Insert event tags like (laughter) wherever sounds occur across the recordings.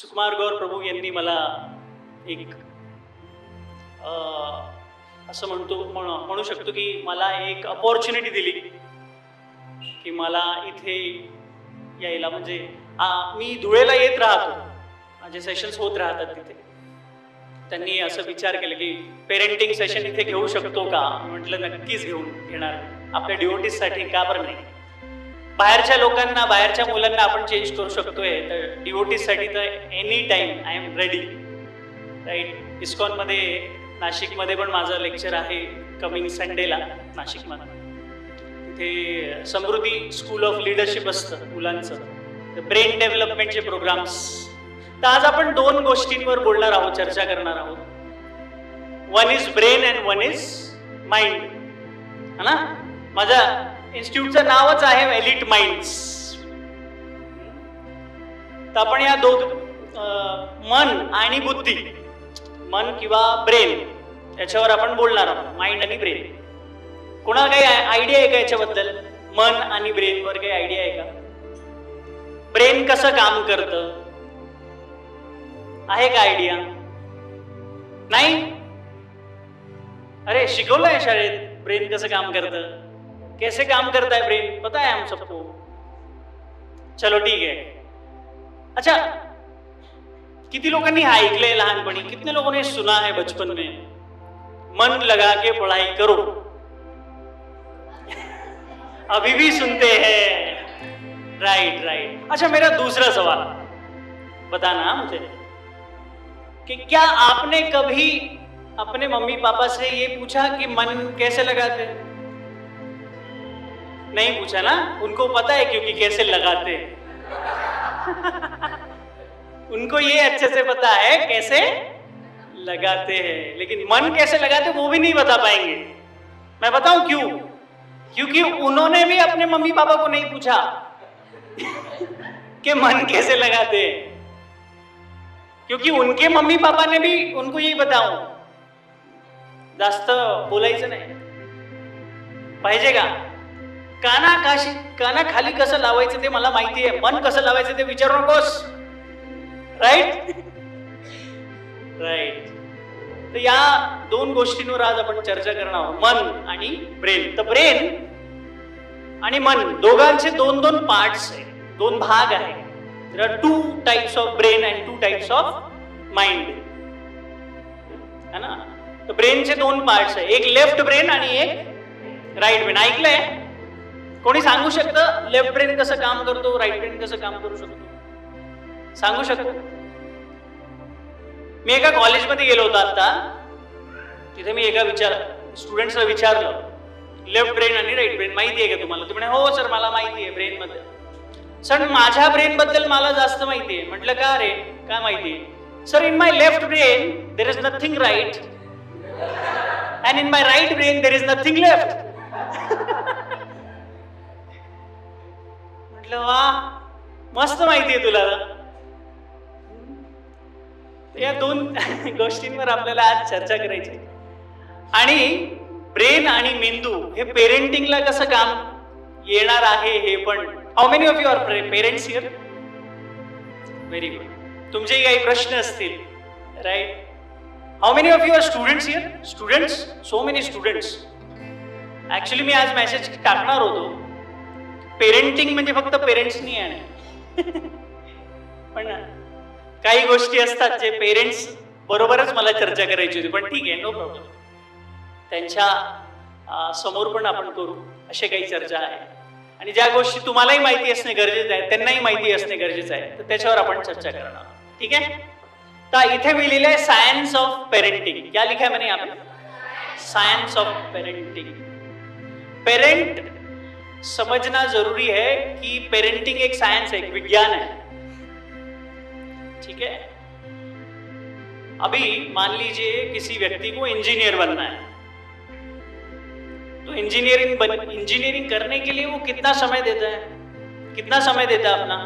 सुकुमार गौर प्रभू यांनी मला एक असं म्हणतो म्हण- म्हणू शकतो की मला एक अपॉर्च्युनिटी दिली की मला इथे यायला. म्हणजे आ, मी धुळेला येत राहतो. माझे सेशन्स होत राहतात तिथे. त्यांनी असं विचार केला की पेरेंटिंग सेशन इथे घेऊ शकतो का? म्हटलं नक्कीच घेऊन घेणार. आपल्या डिओटीसाठी का बरं नाही? बाहेरच्या लोकांना बाहेरच्या मुलांना आपण चेंज करू शकतोय. तर डिओटीसाठी तर any time I am ready right इस्कॉनमध्ये नाशिकमध्ये पण माझं लेक्चर आहे कमिंग संडेला नाशिकमध्ये. तिथे समृद्धी स्कूल ऑफ लिडरशिप असतं मुलांचं. ब्रेन डेव्हलपमेंटचे प्रोग्राम्स तर आज आपण दोन गोष्टींवर बोलणार आहोत चर्चा करणार आहोत. One is brain and one is mind है ना? माझा इन्स्टिट्यूटचं नावच आहे एलिट माइंड्स तर आपण या दोघ मन आणि बुद्धी मन किंवा ब्रेन याच्यावर आपण बोलणार आहोत माइंड आणि ब्रेन कोणाला काही आयडिया आहे का याच्याबद्दल? मन आणि ब्रेनवर काही आयडिया आहे का? ब्रेन कसं काम करतं? आहे का आयडिया नाही? अरे शिकवलंय शाळेत ब्रेन कसं काम करतं? कैसे काम करता है ब्रेन? पता है हम सबको। चलो, ठीक आहे अच्छा किती लोकांनी हा ऐकलंय लहानपणी कितने लोगों ने सुना है बचपन में? मन लगा के पढ़ाई करो। (laughs) अभी भी सुनते हैं। राइट राइट अच्छा मेरा दूसरा सवाल। बताना मुझे। कि क्या आपने कभी अपने मम्मी पापा से ये पूछा कि मन कैसे लगाते नहीं पूछा ना? उनको पता है क्योंकि कैसे लगाते हैं। उनको ये अच्छे से पता है कैसे लगाते हैं। लेकिन मन कैसे लगाते वो भी नहीं बता पाएँगे। मैं बताऊँ क्यों? क्योंकि उन्होंने भी अपने मम्मी पापा को नहीं पूछा कि मन कैसे लगाते हैं। क्योंकि उनके मम्मी पापा ने भी उनको यही बताओ जास्त बोलायचं नाही। पाहिजे का? काना काशी काना खाली कसं लावायचं ते मला माहिती आहे. मन कसं लावायचं ते विचारू नकोस. राईट राईट तर या दोन गोष्टींवर आज आपण चर्चा करणार आहोत. मन आणि ब्रेन तर ब्रेन आणि मन दोघांचे दोन दोन पार्ट्स आहेत दोन भाग आहेत there are two types of brain and two types of mind. है ना? तर ब्रेनचे दोन पार्ट्स आहे. एक लेफ्ट ब्रेन आणि एक राईट ब्रेन ऐकलंय? कोणी सांगू शकतं लेफ्ट ब्रेन कसं काम करतो राईट ब्रेन कसं काम करू शकतो? सांगू शकतो? मी एका कॉलेजमध्ये गेलो होतो आता तिथे मी एका विचार स्टुडंट्सला विचारलं लेफ्ट ब्रेन आणि राईट ब्रेन माहिती आहे का तुम्हाला? तुम्ही हो सर मला माहिती आहे ब्रेन सर माझ्या ब्रेन बद्दल मला जास्त माहिती आहे. म्हटलं का रे? काय माहिती आहे? Sir in my left brain there is nothing right and in my right brain there is nothing left म्हटलं वा मस्त माहिती आहे तुला. या दोन (laughs) गोष्टींवर आपल्याला आज चर्चा करायची आणि ब्रेन आणि मेंदू हे पेरेंटिंगला कसं काम येणार आहे हे पण how many of your parents here very good तुमचे काही प्रश्न असतील right how many of your students here students so many students actually मी आज मेसेज टाकणार होतो. पेरेंटिंग म्हणजे फक्त पेरेंट्सनी आहे पण काही गोष्टी असतात जे पेरेंट्स बरोबरच मला चर्चा करायची होती पण ठीक आहे नो प्रॉब्लेम त्यांच्यासमोर पण आपण करू असे काही चर्चा आहे. आणि ज्या गोष्टी तुम्हालाही माहिती असणे गरजेचं आहे त्यांनाही माहिती असणे गरजेचं आहे तर त्याच्यावर आपण चर्चा करणार ठीक आहे? तर इथे मी लिहिलं आहे सायन्स ऑफ पेरेंटिंग क्या लिखा म्हणे आपण सायन्स ऑफ पेरेंटिंग पेरेंट समझना ज़रूरी है कि पेरेंटिंग एक साइंस है, एक विज्ञान है। ठीक है? अभी मान लीजिए किसी व्यक्ति को इंजीनियर बनना है। तो इंजीनियरिंग बन इंजीनियरिंग करने के लिए वो कितना समय देता है? कितना समय देता है अपना?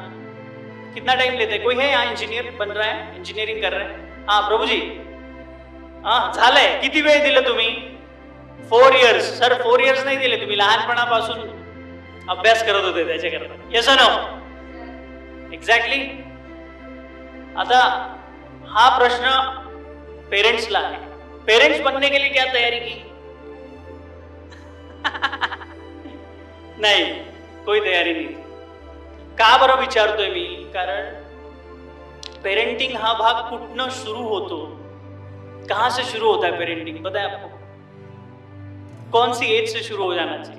कितना टाइम लेता है? कोई है यहाँ इंजीनियर बन रहा है? इंजीनियरिंग कर रहा है? हा प्रभूजी हा झालंय किती दिलं तुम्ही? Four years sir four years नाही दिले तुम्ही. लहानपणापासून अभ्यास करत होते त्याच्याकरता. येस नो एक्झॅक्टली आता हा प्रश्न पेरेंट्सला आहे. पेरेंट्स बनने के लिए क्या तैयारी की? (laughs) नाही कोई तयारी नाही. का बरं विचारतोय मी? कारण पेरेंटिंग हा भाग कुठनं सुरू होतो? कहां से शुरू होता है पेरेंटिंग पता है आपको. कौन सी एज से शुरू हो जाना चाहिए?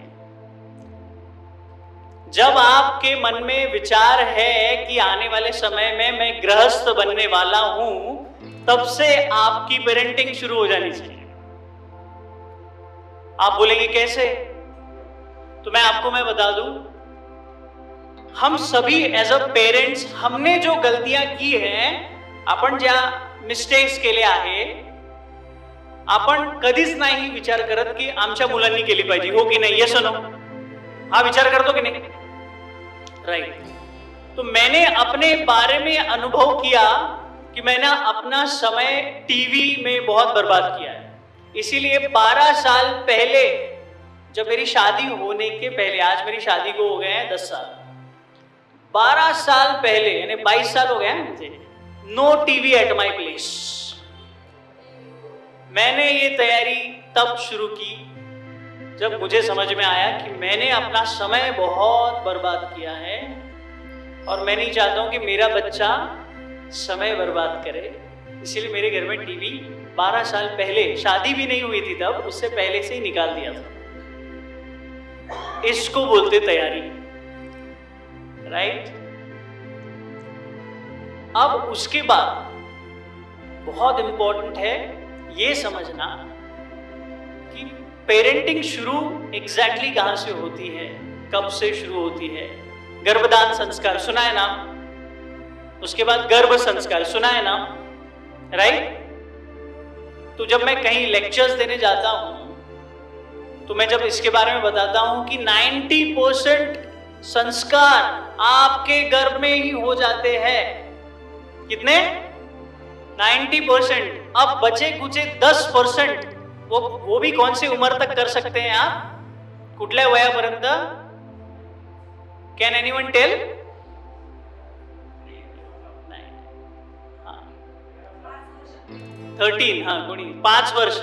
जब आपके मन में विचार है कि आने वाले समय में मैं गृहस्थ बनने वाला हूँ, तब से आपकी पेरेंटिंग शुरू हो जानी चाहिए। आप बोलेंगे कैसे? तो मैं आपको मैं बता दूँ, हम सभी एज अ पेरेंट्स हमने जो गलतियाँ की हैं आपण ज्या मिस्टेक्स केल्या आहे आपण कधीच नाही विचार करत की आमच्या मुलांनी केली पाहिजे, हो की नाही येस नो हा विचार करतो की नहीं? राइट तो मैंने अपने बारे में अनुभव किया कि मैंने अपना समय टीवी में बहुत बर्बाद किया है। इसीलिए 12 साल पहले, जब मेरी शादी होने के पहले, आज मेरी शादी को हो गए हैं 10 साल। 12 साल पहले, यानी 22 साल हो गए हैं मुझे no TV at my place मैंने ये तैयारी तब शुरू की जब मुझे समझ में आया कि मैंने अपना समय बहुत बर्बाद किया है और मैं नहीं चाहता हूँ कि मेरा बच्चा समय बर्बाद करे, इसीलिए मेरे घर में टीवी 12 साल पहले, शादी भी नहीं हुई थी तब, उससे पहले से ही निकाल दिया था। इसको बोलते तैयारी। राइट अब उसके बाद बहुत इंपॉर्टेंट है ये समझना पेरेंटिंग शुरू एग्जैक्टली कहाँ से होती है? कब से शुरू होती है? गर्भदान संस्कार सुना है नाम। उसके बाद गर्भ संस्कार सुना है नाम। राइट तो जब मैं कहीं लेक्चर्स देने जाता हूँ तो मैं जब इसके बारे में बताता हूँ कि 90 परसेंट संस्कार आपके गर्भ में ही हो जाते हैं। कितने? 90 परसेंट अब बचे कुचे 10 परसेंट वो वो भी कौन सी उम्र तक कर सकते हैं आप? कुठल्या वयापर्यंत? Can any one tell thirteen हा कोणी? पाच वर्ष.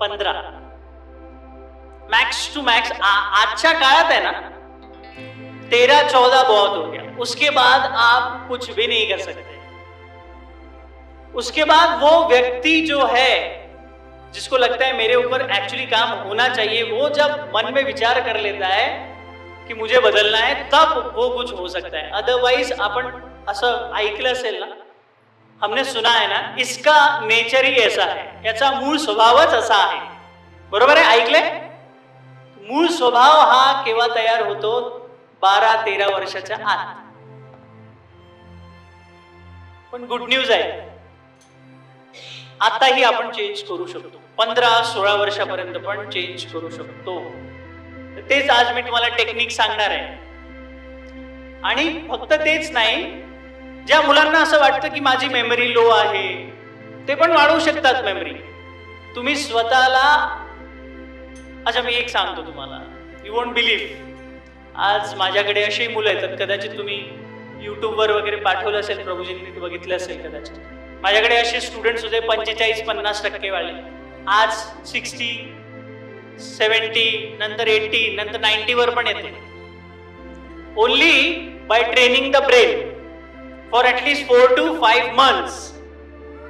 पंधरा. मैक्स टू मैक्स आजच्या काळात है ना तेरह चौदह बहुत हो गया उसके बाद आप कुछ भी नहीं कर सकते. उसके बाद वो व्यक्ति जो है जिसको लगता है मेरे ऊपर एक्चुअली काम होना चाहिए वो जब मन में विचार कर लेता है की मुझे बदलना है तब वो कुछ हो सकता है। अदरवाइज आपण असं ऐकलं असेल ना हमने सुना है ना इसका नेचर ही ऐसा है याचा मूळ स्वभावच असा आहे बरोबर आहे ऐकले मूळ स्वभाव हा केव्हा तयार होतो? बारा तेरा वर्षाच्या आत. पण गुड न्यूज आहे. आताही आपण चेंज करू शकतो. पंधरा सोळा वर्षापर्यंत पण चेंज करू शकतो. तेच आज मी तुम्हाला टेक्निक सांगणार आहे. आणि फक्त तेच नाही ज्या मुलांना असं वाटतं की माझी मेमरी लो आहे ते पण वाढवू शकतात मेमरी तुम्ही स्वतःला अच्छा मी एक सांगतो तुम्हाला. यू वोंट बिलीव्ह आज माझ्याकडे अशी मुलं येतात कदाचित तुम्ही युट्यूबवर वगैरे पाठवलं असेल प्रभूजींनी बघितलं असेल कदाचित. माझ्याकडे असे स्टुडंट्स होते पंचेचाळीस पन्नास टक्के वाले. आज सिक्स्टी सेवन्टी नंतर एट्टी नंतर नाईन्टी वर पण येते. Only by training the brain for at least four to five months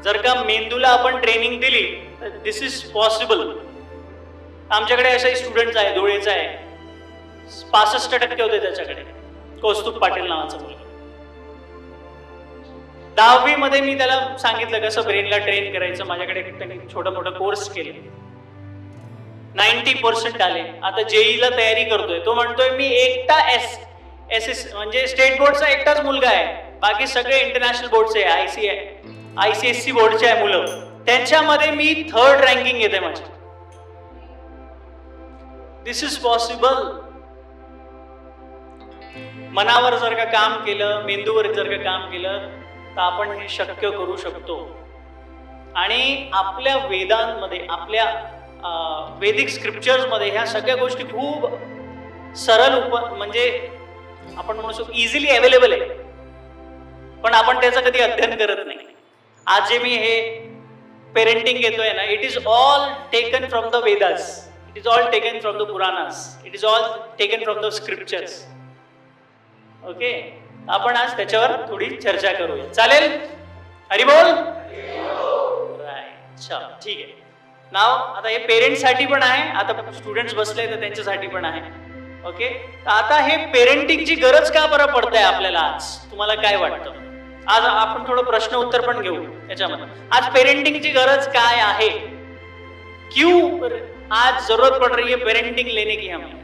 जर का मेंदूला आपण ट्रेनिंग दिली तर दिस इज पॉसिबल आमच्याकडे असे स्टुडंट्स आहे धुळेचा आहे पासष्ट टक्के होते त्याच्याकडे. कौस्तुभ पाटील नावाचा मुलगा. दहावी मध्ये मी त्याला सांगितलं कसं ब्रेनला ट्रेन करायचं. माझ्याकडे त्यांनी छोटा मोठा कोर्स केले. नाईन्टी पर्सेंट आले. आता जेईला तयारी करतोय. तो म्हणतोय मी एकटा एस एस एस म्हणजे स्टेट बोर्डचा एकटाच मुलगा आहे. बाकी सगळे इंटरनॅशनल बोर्डचे I C I C S C बोर्डचे आहे मुलं. त्यांच्यामध्ये मी थर्ड रँकिंग येते माझी. दिस इज पॉसिबल मनावर जर का काम केलं मेंदूवर जर का काम केलं तर आपण हे शक्य करू शकतो. आणि आपल्या वेदांमध्ये आपल्या वेदिक स्क्रिप्चर्समध्ये ह्या सगळ्या गोष्टी खूप सरळ उप म्हणजे आपण म्हणू शकतो इझिली अवेलेबल आहे पण आपण त्याचं कधी अध्ययन करत नाही. आज जे मी हे पेरेंटिंग घेतोय ना it is all taken from the Vedas it is all taken from the Puranas it is all taken from the scriptures okay आपण आज त्याच्यावर थोडी चर्चा करूया. चालेल? हरी बोल? ठीक आहे. नाव आता हे पेरेंट्ससाठी पण आहे आता स्टुडंट्स बसले तर त्यांच्यासाठी पण आहे. ओके तर आता हे पेरेंटिंगची गरज का बरं पडते आपल्याला आज? तुम्हाला काय वाटतं? आज आपण थोडं प्रश्न उत्तर पण घेऊ त्याच्यामध्ये. आज पेरेंटिंगची गरज काय आहे? क्यू आज जरूरत पड़ रही है पेरेंटिंग लेने की हमें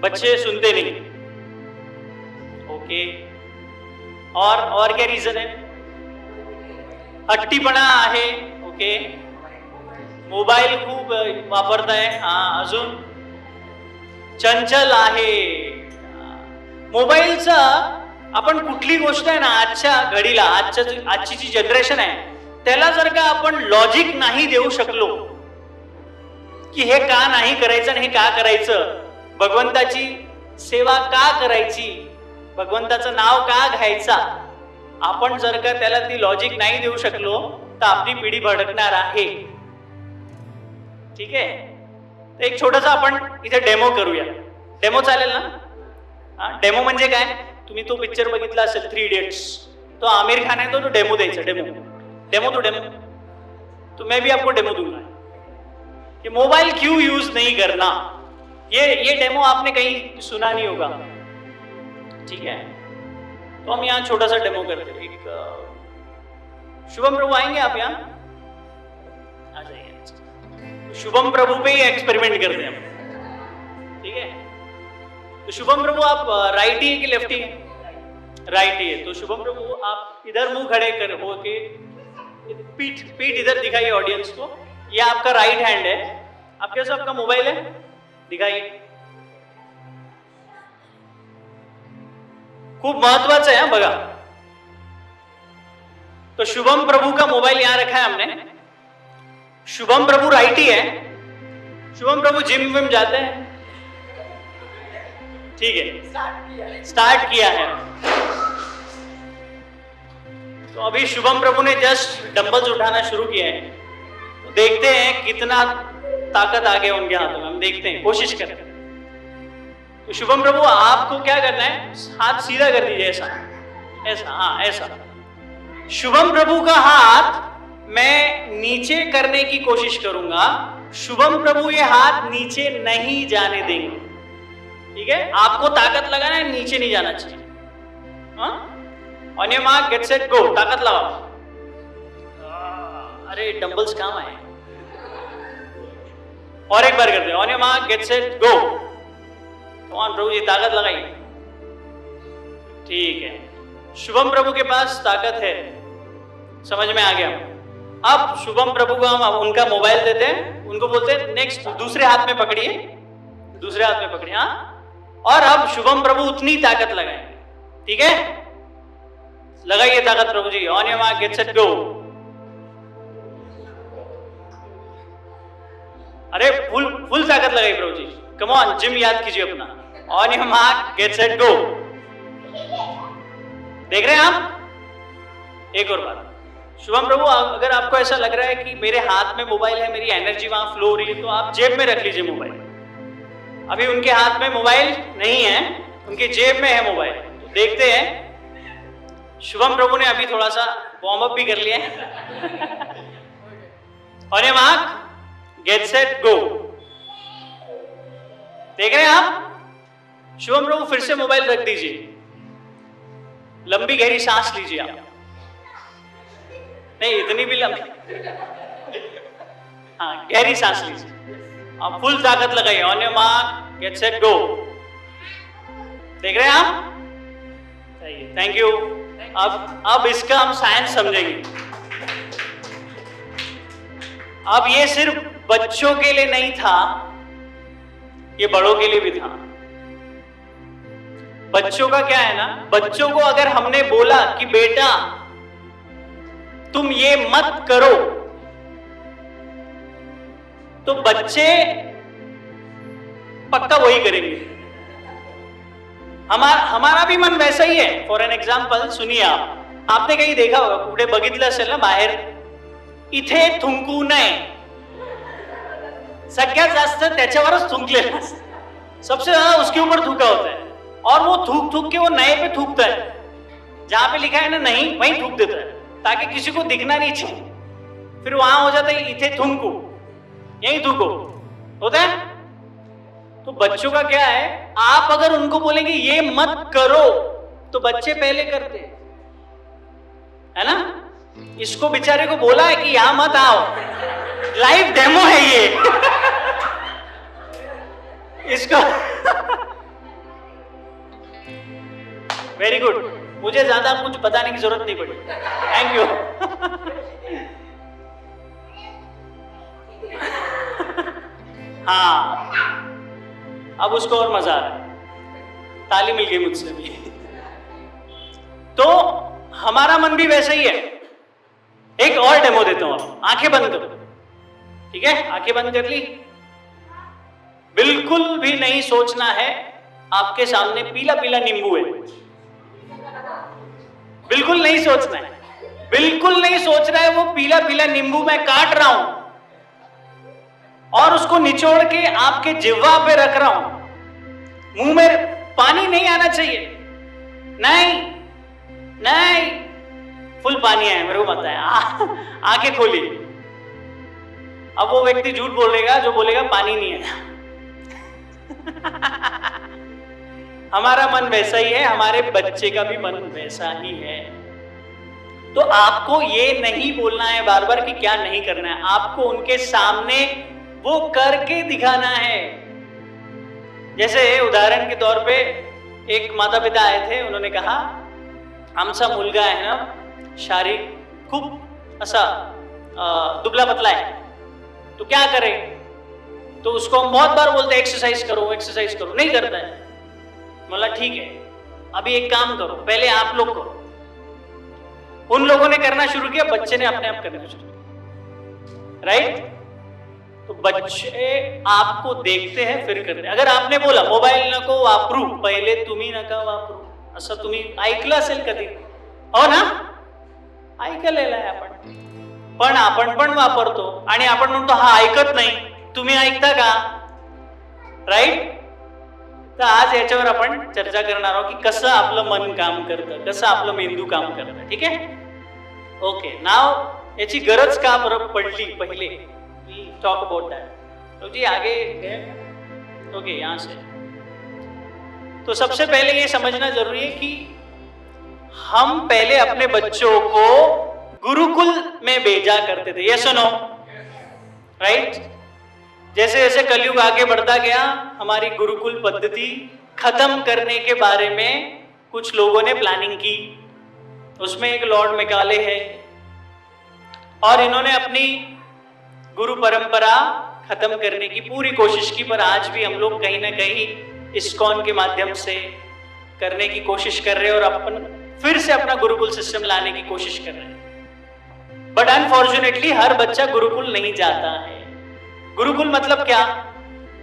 बच्चे सुनते नहीं. ओके. और और क्या रीजन है? हट्टीपणा आहे. ओके. मोबाईल खूप वापरताय. हा अजून. चंचल आहे. मोबाईलचा आपण कुठली गोष्ट आहे ना आजच्या घडीला आजच्या आजची जी जनरेशन आहे त्याला जर का आपण लॉजिक नाही देऊ शकलो की हे का नाही करायचं आणि हे का करायचं? भगवंताची सेवा का करायची? भगवंताचं नाव का घ्यायचा? आपण जर का त्याला ती लॉजिक नाही देऊ शकलो तर आपली पिढी भडकणार आहे. ठीक आहे? तर एक छोटासा आपण इथे डेमो करूया. डेमो चालेल ना? डेमो म्हणजे काय? तुम्ही तो पिक्चर बघितला असेल थ्री इडियट्स तो आमिर खान आहे तो तो डेमो द्यायचा डेमो डेमो तो डेमो तो मैं भी आपको डेमो दूंगा. कि मोबाइल क्यों यूज नहीं करना? ये ये डेमो आपने कहीं सुना नहीं होगा. ठीक है? तो हम यहाँ छोटा सा डेमो करते हैं। एक शुभम प्रभु आएँगे आप यहाँ? आ जाइए। शुभम प्रभु पे ही एक्सपेरिमेंट करते हैं हम। ठीक है? तो शुभम प्रभु आप राइट ही है कि लेफ्टी है राइट ही है। तो शुभम प्रभु, आप इधर मुँह खड़े कर हो के पीठ पीठ इधर दिखाइए ऑडियंस को। ये आपका राइट हैंड है। आपके पास आपका मोबाइल है? दिखाइए। खूप महत्वाचं आहे हा बघा तो शुभम प्रभु का मोबाइल यहाँ रखा है हमने। शुभम प्रभु राइटी है। शुभम प्रभु जिम विम जाते हैं। ठीक है। स्टार्ट किया है। तो अभी शुभम प्रभु ने जस्ट डंबल्स उठाना शुरू किया है। देखते हैं कितना ताकत आ गया उनके हाथों में। हम देखते हैं, कोशिश करते हैं। तो शुभम प्रभु, आपको क्या करना है? हाथ सीधा कर दीजिए, ऐसा। ऐसा हाँ ऐसा। शुभम प्रभु का हाथ मैं नीचे करने की कोशिश करूँगा। शुभम प्रभु ये हाथ नीचे नहीं जाने देंगे। ठीक है? आपको ताकत लगाना है, नीचे नहीं जाना चाहिए। On your mark get set go ताकत लगाओ। अरे, डंबल्स काम आए? और एक बार करते हैं। On your mark get set go कौन प्रभु जी ताकत लगाइए ठीक है। शुभम प्रभु के पास ताकत है। समझ में आ गया। अब शुभम प्रभु को हम उनका मोबाइल देते हैं। उनको बोलते हैं नेक्स्ट दूसरे हाथ में पकड़िए। दूसरे हाथ में पकड़िए हाँ। और अब शुभम प्रभु उतनी ताकत लगाएँगे ठीक है? लगाइए ताकत Prabhu ji. On your mark get set go अरे, फुल फुल ताकत लगाई प्रभु जी। कम ऑन जिम याद कीजिए अपना। On your mark get set go देख रहे हैं आप? एक और बात। शुभम प्रभु अगर आपको ऐसा लग रहा है कि मेरे हाथ में मोबाइल है, मेरी एनर्जी वहाँ फ्लो हो रही है तो आप जेब में रख लीजिए मोबाइल। अभी उनके हाथ में मोबाइल नहीं है, उनके जेब में है मोबाइल। तो देखते हैं। शुभम प्रभु ने अभी थोड़ा सा वार्म अप भी कर लिया है। और ये मार्क गेट सेट गो देख रहे हैं आप? शुभम प्रभु फिर से मोबाइल रख दीजिए। लंबी गहरी सांस लीजिए आप। नहीं, इतनी भी लंबी। हाँ गहरी सांस लीजिए। आप फुल ताकत लगाइए। On your mark get set go देख रहे हैं आप? थैंक यू अब अब इसका हम साइंस समझेंगे। अब ये सिर्फ़ बच्चों के लिए नहीं था, ये बड़ों के लिए भी था। बच्चों का क्या है ना? बच्चों को अगर हमने बोला कि बेटा, तुम ये मत करो तो बच्चे पक्का वही करेंगे। हमारा हमारा भी मन वैसा ही है। फॉर एन एग्ज़ाम्पल सुनिए आप। आपने कहीं देखा होगा कुठे बघितलं असेल ना बाहेर, इथे थुंकू नये। सगळ्यात जास्त त्याच्यावरच थुंकलेलं सबसे ज़्यादा उसके ऊपर थूका होता है। और वो थूक थूक के वो नए पे थूकता है। जहाँ पे लिखा है ना, नहीं, वहीं थूक देता है, ताकि किसी को दिखना नहीं चाहिए। फिर वहाँ हो जाता है, इथे थूको, यही थूको। होता है? तो बच्चों का क्या है, आप अगर उनको बोलेंगे, ये मत करो तो बच्चे पहले करते है। ना? इसको बेचारे को बोला है कि यहाँ मत आओ। लाइव डेमो है ये। (laughs) इसको वेरी गुड मुझे ज़्यादा कुछ बताने की ज़रूरत नहीं पड़ी. थैंक यू हाँ. अब उसको और मज़ा आ रहा है. ताली मिल गई मुझसे भी तो हमारा मन भी वैसा ही है. एक और डेमो देता हूँ आप आँखें बंद करो. ठीक है? आँखें बंद कर ली. बिल्कुल भी नहीं सोचना है. आपके सामने पीला पीला नींबू है. बिल्कुल नहीं सोचना है। बिल्कुल नहीं सोच रहा है वो पीला पीला नींबू मैं काट रहा हूँ और उसको निचोड़ के आपके जिह्वा पे रख रहा हूँ। मुँह में पानी नहीं आना चाहिए। नहीं नहीं। फुल पानी आया मेरे को पता है आ- आँखें खोली। अब वो व्यक्ति झूठ बोलेगा, जो बोलेगा पानी नहीं आया (laughs) हमारा मन वैसा ही है हमारे बच्चे का भी मन वैसा ही है। तो आपको ये नहीं बोलना है बार बार कि क्या नहीं करना है। आपको उनके सामने वो करके दिखाना है। जैसे उदाहरण के तौर पे एक माता पिता आए थे उन्होंने कहा आमचा मुलगा आहे ना शारीरिक असा अं, दुबला पतला है। तो क्या करे? तो उसको हम बहुत बार बोलते हैं एक्सरसाइज करो एक्सरसाइज करो। नहीं करता है। बोला ठीक है अभी एक काम करो पहले आप लोग करो. उन लोगों ने करना शुरू किया बच्चे ने अपने आप करना शुरू किया. राइट तो बच्चे आपको देखते हैं फिर करते हैं. अगर आपने बोला मोबाईल नको वापरू पहिले तुम्ही नका वापरू. असं तुम्ही ऐकलं असेल कधी? हो ना? ऐकलेलं आहे आपण. पण आपण पण वापरतो. आणि आपण म्हणतो हा ऐकत नाही. तुम्ही ऐकता का? राईट तर आज याच्यावर आपण चर्चा करणार आहोत की कसं आपलं मन काम करतं कसं आपलं मेंदू काम करतं ठीक आहे? ओके नाव याची गरज का बरं पडली पहिले? टॉक अबाउट दॅट तो जी आगे ओके यहां से. तो सबसे पहले ये समझना जरूरी है कि हम पहले अपने बच्चों को गुरुकुल में भेजा करते थे। ये सुनो। राइट जैसे जैसे कलयुग आगे बढ़ता गया, हमारी गुरुकुल पद्धति खत्म करने के बारे में कुछ लोगों ने प्लानिंग की। उसमें एक लॉर्ड मेकाले है। और इन्होंने अपनी गुरु परंपरा खत्म करने की पूरी कोशिश की, पर आज भी हम लोग कहीं ना कहीं इस्कॉन के माध्यम से करने की कोशिश कर रहे हैं और अपन फिर से अपना गुरुकुल सिस्टम लाने की कोशिश कर रहे हैं। बट अनफॉर्चुनेटली हर बच्चा गुरुकुल नहीं जाता है। गुरुकुल मतलब क्या?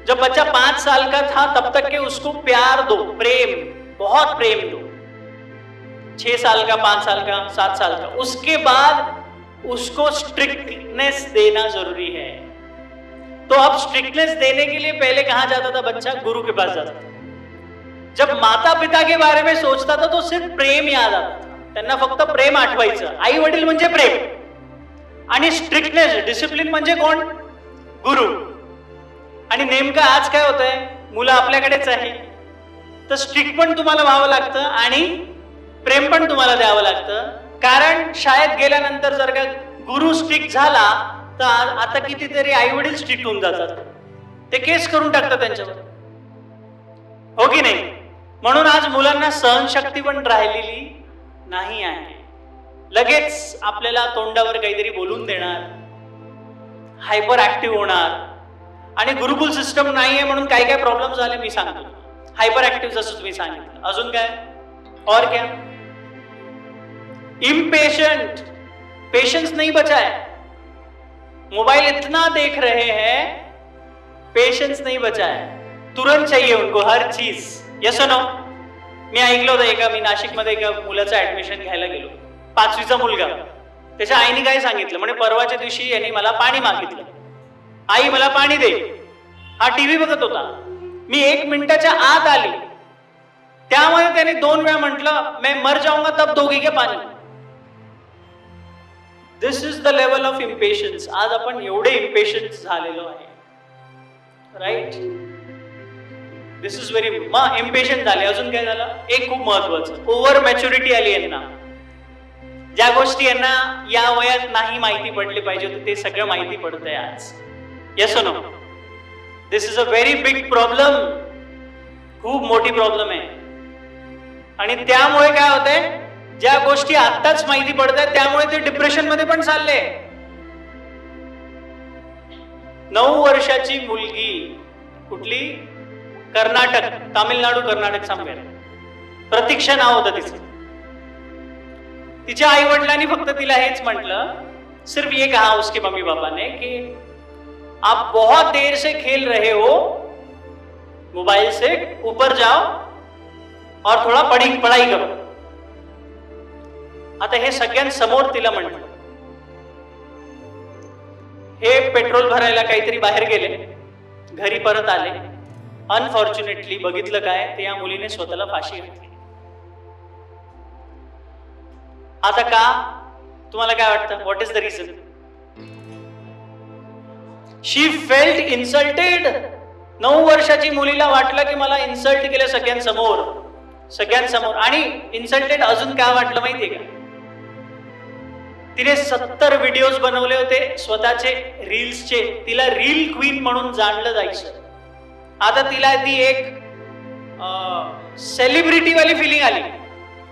जब बच्चा पाँच साल का था, तब तक के उसको प्यार दो, प्रेम, बहुत प्रेम दो। छह साल का, पाँच साल का, सात साल का। उसके बाद उसको स्ट्रिक्टनेस देना ज़रूरी है। तो अब स्ट्रिक्टनेस देने के लिए पहले कहा जाता था? बच्चा गुरु के पास जाता था। जब माता पिता के बारे में सोचता था तो सिर्फ़ प्रेम याद आता था। फक्त प्रेम आठवायचं। आई वडील म्हणजे प्रेम। आणि स्ट्रिक्टनेस डिसिप्लिन म्हणजे कोण? गुरु आणि नेमकं आज काय होत आहे मुलं आपल्याकडेच आहे. तर स्ट्रिक्ट पण तुम्हाला व्हावं लागतं आणि प्रेम पण तुम्हाला द्यावं लागतं. कारण शाळेत गेल्यानंतर जर का गुरु स्ट्रिक्ट झाला तर आता कितीतरी आई वडील स्ट्रिक्ट होऊन जातात. ते केस करून टाकतात त्यांच्यावर. हो की नाही? म्हणून आज मुलांना सहनशक्ती पण राहिलेली नाही आहे. लगेच आपल्याला तोंडावर काहीतरी बोलून देणार. हायपर ऍक्टिव्ह होणार. आणि गुरुकुल सिस्टम नाही आहे म्हणून काय काय प्रॉब्लेम झाले मी सांगतो. हायपर ऍक्टिव्ह जसं तुम्ही सांगितलं. अजून काय? और क्या? इम्पेशंट पेशेंस नहीं बचा है मोबाइल इतना देख रहे हैं पेशेंस नहीं बचा है तुरंत चाहिए उनको हर चीज. यस नो मी ऐकलं होतं एका मी नाशिकमध्ये एका मुलाचं ऍडमिशन घ्यायला गेलो. पाचवीचा मुलगा. त्याच्या आईने काय सांगितलं? म्हणे परवाच्या दिवशी यांनी मला पाणी मागितलं. आई मला पाणी दे. हा टीव्ही बघत होता. मी एक मिनिटाच्या आत आली. त्यामध्ये त्याने दोन वेळा म्हटलं मैं मर जाऊंगा तब दोघी घे पाणी. This is the level of impatience आज आपण एवढे इम्पेशन्स झालेलो आहे. राईट दिस इज व्हेरी मग झाले. अजून काय झालं? एक खूप महत्वाचं. ओव्हर मॅच्युरिटी आली यांना. ज्या गोष्टी यांना या वयात नाही माहिती पडली पाहिजे होती ते सगळं माहिती पडतंय आज. Yes no this is a very big problem खूप मोठी प्रॉब्लेम आहे. आणि त्यामुळे काय होतंय? ज्या गोष्टी आत्ताच माहिती पडत आहेत त्यामुळे ते डिप्रेशनमध्ये पण चालले. नऊ वर्षाची मुलगी कुठली? कर्नाटक तामिळनाडू कर्नाटक समवेर प्रतीक्षा नाव होतं तिचं. तिच्या आई वडिलांनी फक्त तिला हेच म्हटलं सिर्फ ये कहा उसके मम्मी पापा ने कि आप बहुत देर से खेल रहे हो मोबाइल से ऊपर जाओ और थोड़ा पढ़ी पढ़ाई करो. आता हे सगळ्यांसमोर तिला म्हटलं. हे पेट्रोल भरायला काहीतरी बाहेर गेले घरी परत आले. अनफॉर्च्युनेटली बघितलं काय ते या मुलीने स्वतःला फाशी घातली. आता का? तुम्हाला काय वाटतं? What is the reason she felt insulted नऊ वर्षाची मुलीला वाटलं की मला इन्सल्ट केलं सगळ्यांसमोर. सगळ्यांसमोर. आणि इन्सल्टेड अजून काय वाटलं माहितीये का? तिने सत्तर व्हिडिओज बनवले होते स्वतःचे रील्सचे तिला रील क्वीन म्हणून जाणलं जायचं. आता तिला ती एक सेलिब्रिटीवाली फिलिंग आली.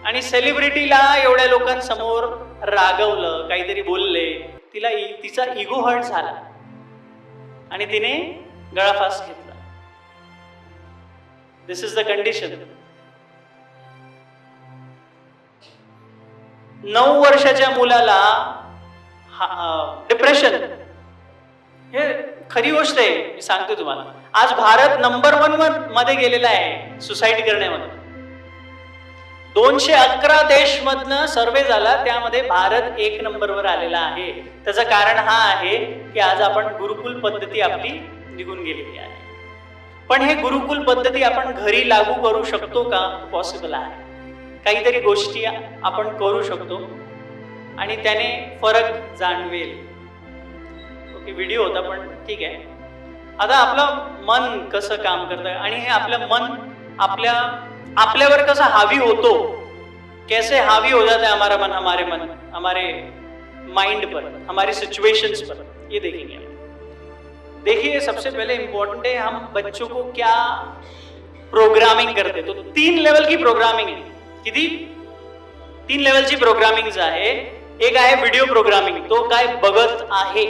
आणि सेलिब्रिटीला एवढ्या लोकांसमोर रागवलं काहीतरी बोलले तिला तिचा इगो हर्ट झाला. आणि तिने गळाफास घेतला. दिस इज द कंडिशन नऊ वर्षाच्या मुलाला डिप्रेशन हे खरी गोष्ट आहे मी सांगतो तुम्हाला. आज भारत नंबर वनमध्ये गेलेला आहे सुसाईड करण्यामध्ये. दोनशे अकरा देश मधनं सर्वे झाला त्यामध्ये भारत एक नंबरवर आलेला आहे. त्याचं कारण हा आहे की आज आपण गुरुकुल पद्धती आपली निघून गेलेली आहे. पण हे गुरुकुल पद्धती आपण घरी लागू करू शकतो का? पॉसिबल आहे. काहीतरी गोष्टी आपण करू शकतो. आणि त्याने फरक जाणवेल. ओके व्हिडिओ होता पण ठीक आहे. आता आपलं मन कसं काम करतं? आणि हे आपलं मन आपल्या आपल्यावर कसा हावी होतो? कैसे हावी हो जाता है हमारा मन हमारे मन हमारे माइंड पर हमारी सिचुएशंस पर? ये देखेंगे देखिए सबसे पहले इंपॉर्टेंट है हम बच्चों को क्या प्रोग्रामिंग करते तो तीन लेवल की प्रोग्रामिंग आहे किती तीन लेवलची प्रोग्रामिंग आहे। एक आहे व्हिडिओ प्रोग्रामिंग तो काय बघत आहे?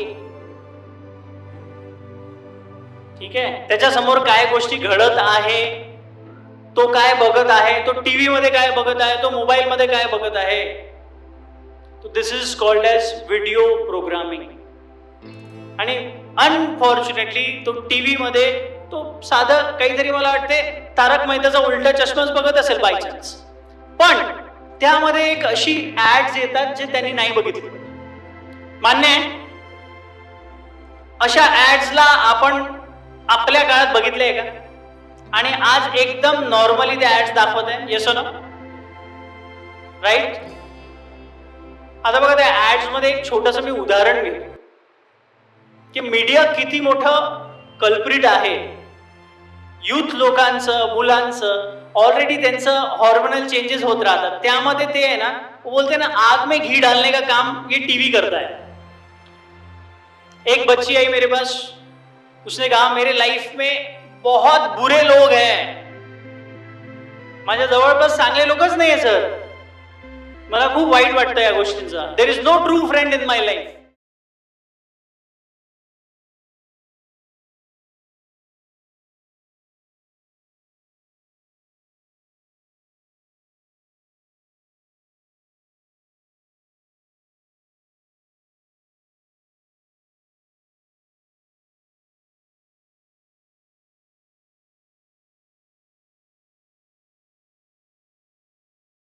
ठीक आहे? त्याच्यासमोर काय गोष्टी घडत आहे? तो काय बघत आहे? तो टीव्ही मध्ये काय बघत आहे? तो मोबाईल मध्ये काय बघत आहे? This is called age video programming आणि अनफॉर्च्युनेटली तो टीव्ही मध्ये तो साधं काहीतरी मला वाटते तारक मेहताचा उलटा चष्माच बघत असेल बाय चान्स पण त्यामध्ये एक अशी ऍड्स येतात जे त्यांनी नाही बघितली. मान्य आहे? अशा ऍड्सला आपण आपल्या काळात बघितलंय का? आणि आज एकदम नॉर्मली ते ऍड्स दाखवत आहे. येस ना राईट आता बघा त्या ऍड्समध्ये एक छोटस मी उदाहरण घेईल की मीडिया किती मोठं कल्प्रिट आहे. युथ लोकांचं मुलांचं ऑलरेडी त्यांचं हॉर्मोनल चेंजेस होत राहतात. त्यामध्ये ते आहे ना बोलते ना आग में घी डालने का काम ये टीवी करता है एक बच्ची आई मेरे पास उसने कहा मेरे लाइफ में बहुत बुरे लोग हैं। माझ्या जवळपास चांगले लोकच नाहीये सर. मला खूप वाईट वाटतं या गोष्टींचा. There is no true friend in my life